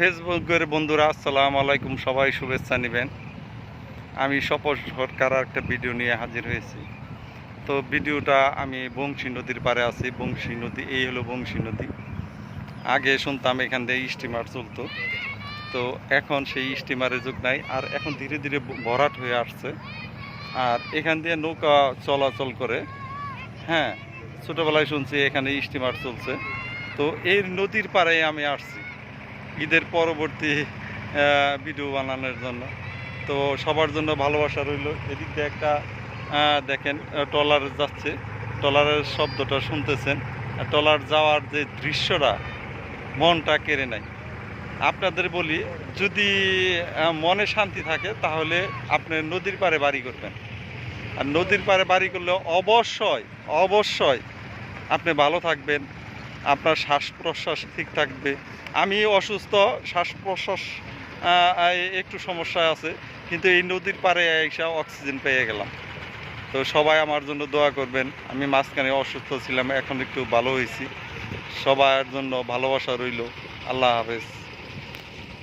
ফেসবুকের বন্ধুরা, আসসালামু আলাইকুম, সবাই শুভেচ্ছা নেবেন। আমি সপোজ সরকার একটা ভিডিও নিয়ে হাজির হয়েছি। তো ভিডিওটা আমি বংশী নদীর পাড়ে আছি। বংশী নদী, এই হলো বংশী নদী। আগে শুনতাম এখান দিয়ে স্টিমার চলতো। তো এখন সেই স্টিমারের যুগ নাই, আর এখন ধীরে ধীরে ভরাট হয়ে আসছে। আর এখান দিয়ে নৌকা চলাচল করে। হ্যাঁ ছোটোবেলায় শুনছি এখানে স্টিমার চলছে। তো এই নদীর পাড়ে আমি আসছি। ঈদের পরবর্তী ভিডিও বানানোর জন্য। তো সবার জন্য ভালোবাসা রইল। এদিক দিয়ে একটা দেখেন ট্রলার যাচ্ছে। ট্রলারের শব্দটা শুনতেছেন। ট্রলার যাওয়ার যে দৃশ্যটা, মনটা কেড়ে নেয়। আপনাদের বলি, যদি মনে শান্তি থাকে, তাহলে আপনি নদীর পাড়ে বাড়ি করবেন। আর নদীর পাড়ে বাড়ি করলে অবশ্যই অবশ্যই আপনি ভালো থাকবেন। আপনার শ্বাস প্রশ্বাস ঠিক থাকবে। আমি অসুস্থ শ্বাস প্রশ্বাস একটু সমস্যা আছে, কিন্তু এই নদীর পাড়ে এসে অক্সিজেন পেয়ে গেলাম। তো সবাই আমার জন্য দোয়া করবেন, আমি মাঝখানে অসুস্থ ছিলাম, এখন একটু ভালো হয়েছি। সবার জন্য ভালোবাসা রইল। আল্লাহ হাফেজ।